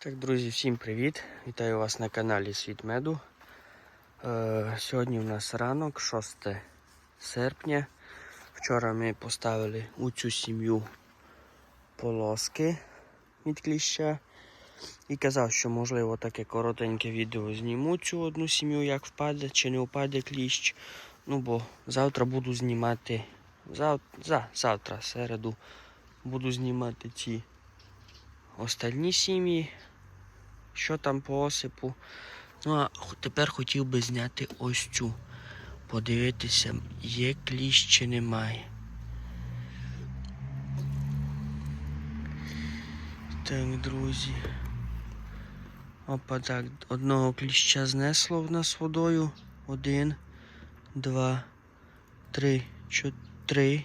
Так, друзі, всім привіт! Вітаю вас на каналі Світ Меду. Е, сьогодні у нас ранок, 6 серпня. Вчора ми поставили у цю сім'ю полоски від кліща. І казав, що можливо таке коротеньке відео зніму цю одну сім'ю, як впаде чи не впаде кліщ. Ну бо завтра буду знімати. Зав... За... Завтра, середу, буду знімати ці остальні сім'ї, що там по осипу. Ну а тепер хотів би зняти ось цю. Подивитися, є кліщ чи немає. Так, друзі. Опа, так, одного кліща знесло в нас водою. Один, два, три, чотири.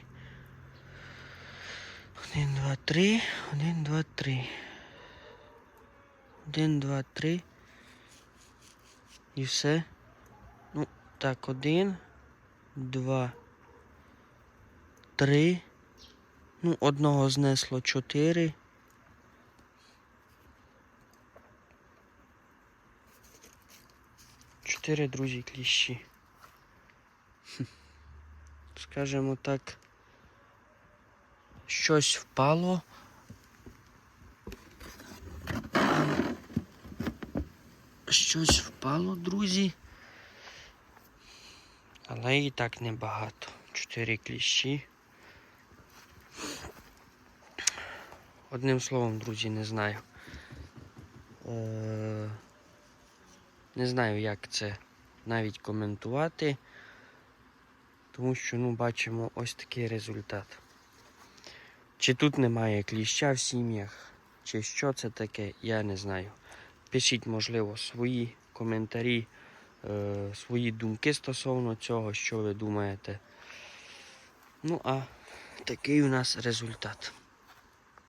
Один, два, три. Один, два, три. Один, два, три. І все. Ну, так, один, два, три. Ну, одного знесло чотири. Чотири друзі кліщі. Скажемо так. Щось впало. Щось впало, друзі. Але і так небагато. Чотири кліщі. Одним словом, друзі, не знаю. Е- не знаю, як це навіть коментувати. Тому що, ну, бачимо ось такий результат. Чи тут немає кліща в сім'ях, чи що це таке, я не знаю. Пишіть, можливо, свої коментарі, е, свої думки стосовно цього, що ви думаєте. Ну, а такий у нас результат.